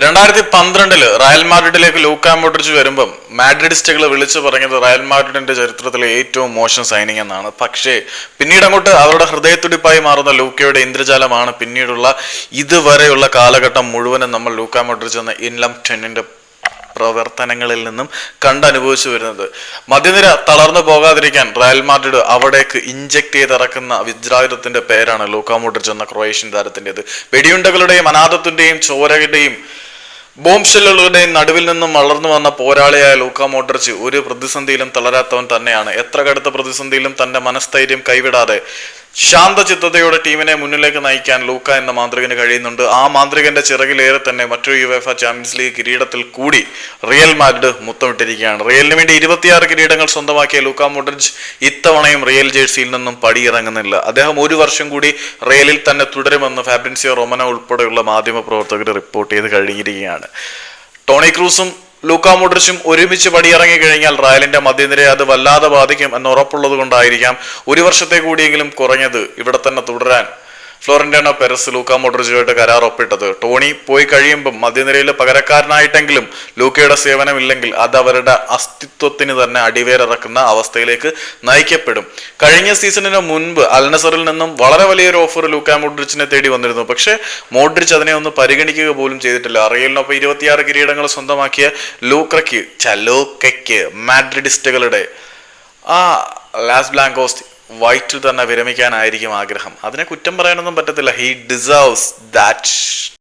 രണ്ടായിരത്തി പന്ത്രണ്ടിൽ Real മാഡ്രിഡിലേക്ക് Luka Modric വരുമ്പം മാഡ്രിഡിസ്റ്റുകൾ വിളിച്ചു പറഞ്ഞത് റയൽ മാഡ്രിഡിന്റെ ചരിത്രത്തിലെ ഏറ്റവും മോശം സൈനിങ് എന്നാണ്. പക്ഷേ പിന്നീട് അങ്ങോട്ട് അവരുടെ ഹൃദയത്തുടിപ്പായി മാറുന്ന ലൂക്കയുടെ ഇന്ദ്രജാലമാണ് പിന്നീടുള്ള ഇതുവരെയുള്ള കാലഘട്ടം മുഴുവനും നമ്മൾ ലൂക്ക മോഡ്രിച്ച് എന്ന ഇൻലം ടെന്നിന്റെ പ്രവർത്തനങ്ങളിൽ നിന്നും കണ്ടനുഭവിച്ചു വരുന്നത്. മധ്യനിര തളർന്നു പോകാതിരിക്കാൻ റയൽ മാഡ്രിഡ് അവിടേക്ക് ഇഞ്ചക്ട് ചെയ്തിറക്കുന്ന വിജ്രായുധത്തിന്റെ പേരാണ് ലൂക്ക മോഡ്രിച്ച് എന്ന ക്രൊയേഷ്യൻ താരത്തിന്റെത്. വെടിയുണ്ടകളുടെയും അനാഥത്തിന്റെയും ചോരയുടെയും ബോംബ് നടുവിൽ നിന്നും വളർന്നു വന്ന പോരാളിയായ ലൂക്ക മോഡ്രിച്ച് ഒരു പ്രതിസന്ധിയിലും തളരാത്തവൻ തന്നെയാണ്. എത്ര കടുത്ത പ്രതിസന്ധിയിലും തന്റെ മനസ്ഥൈര്യം കൈവിടാതെ ശാന്തചിത്തതയോടെ ടീമിനെ മുന്നിലേക്ക് നയിക്കാൻ ലൂക്ക എന്ന മാന്ത്രികന് കഴിയുന്നുണ്ട്. ആ മാന്ത്രികന്റെ ചിറകിലേറെ തന്നെ മറ്റൊരു യുവേഫ ചാമ്പ്യൻസ് ലീഗ് കിരീടത്തിൽ കൂടി റിയൽ മാഡ്രിഡ് മുത്തമിട്ടിരിക്കുകയാണ്. റിയലിന് വേണ്ടി ഇരുപത്തിയാറ് കിരീടങ്ങൾ സ്വന്തമാക്കിയ ലൂക്ക മോഡ്രിച്ച് ഇത്തവണയും റിയൽ ജേഴ്സിയിൽ നിന്നും പടിയിറങ്ങുന്നില്ല. അദ്ദേഹം ഒരു വർഷം കൂടി റിയലിൽ തന്നെ തുടരുമെന്ന് ഫാബ്രിൻസിയോ റൊമനോ ഉൾപ്പെടെയുള്ള മാധ്യമ പ്രവർത്തകർ റിപ്പോർട്ട് ചെയ്ത് കഴിഞ്ഞിരിക്കുകയാണ്. ടോണി ക്രൂസും ലൂക്ക മോഡ്രിച്ചും ഒരുമിച്ച് പടിയിറങ്ങി കഴിഞ്ഞാൽ റയലിന്റെ മധ്യനിരയെ അത് വല്ലാതെ ബാധിക്കും എന്ന് ഉറപ്പുള്ളത് കൊണ്ടായിരിക്കാം ഒരു വർഷത്തെ കൂടിയെങ്കിലും കുറഞ്ഞത് ഇവിടെ തന്നെ തുടരാൻ. ഫ്ലോറന്റീനോ പെരസ് ലൂക്ക മോഡ്രിച്ചുമായിട്ട് കരാർ ഒപ്പിട്ടത് ടോണി പോയി കഴിയുമ്പം മധ്യനിരയിൽ പകരക്കാരനായിട്ടെങ്കിലും ലൂക്കയുടെ സേവനമില്ലെങ്കിൽ അത് അവരുടെ അസ്തിത്വത്തിന് തന്നെ അടിവേറിറക്കുന്ന അവസ്ഥയിലേക്ക് നയിക്കപ്പെടും. കഴിഞ്ഞ സീസണിന് മുൻപ് അൽനസറിൽ നിന്നും വളരെ വലിയൊരു ഓഫർ ലൂക്ക മോഡ്രിച്ചിനെ തേടി വന്നിരുന്നു. പക്ഷേ മോഡ്രിച്ച് അതിനെ ഒന്ന് പരിഗണിക്കുക പോലും ചെയ്തിട്ടില്ല. അറിയലിനൊപ്പം ഇരുപത്തിയാറ് കിരീടങ്ങൾ സ്വന്തമാക്കിയ ലൂക്രയ്ക്ക് ചലോക്കയ്ക്ക് മാഡ്രിഡിസ്റ്റുകളുടെ ആ ലാസ് ബ്ലാങ്കോസ് വൈറ്റിൽ തന്നെ വിരമിക്കാനായിരിക്കും ആഗ്രഹം. അതിനെ കുറ്റം പറയാനൊന്നും പറ്റത്തില്ല. He deserves that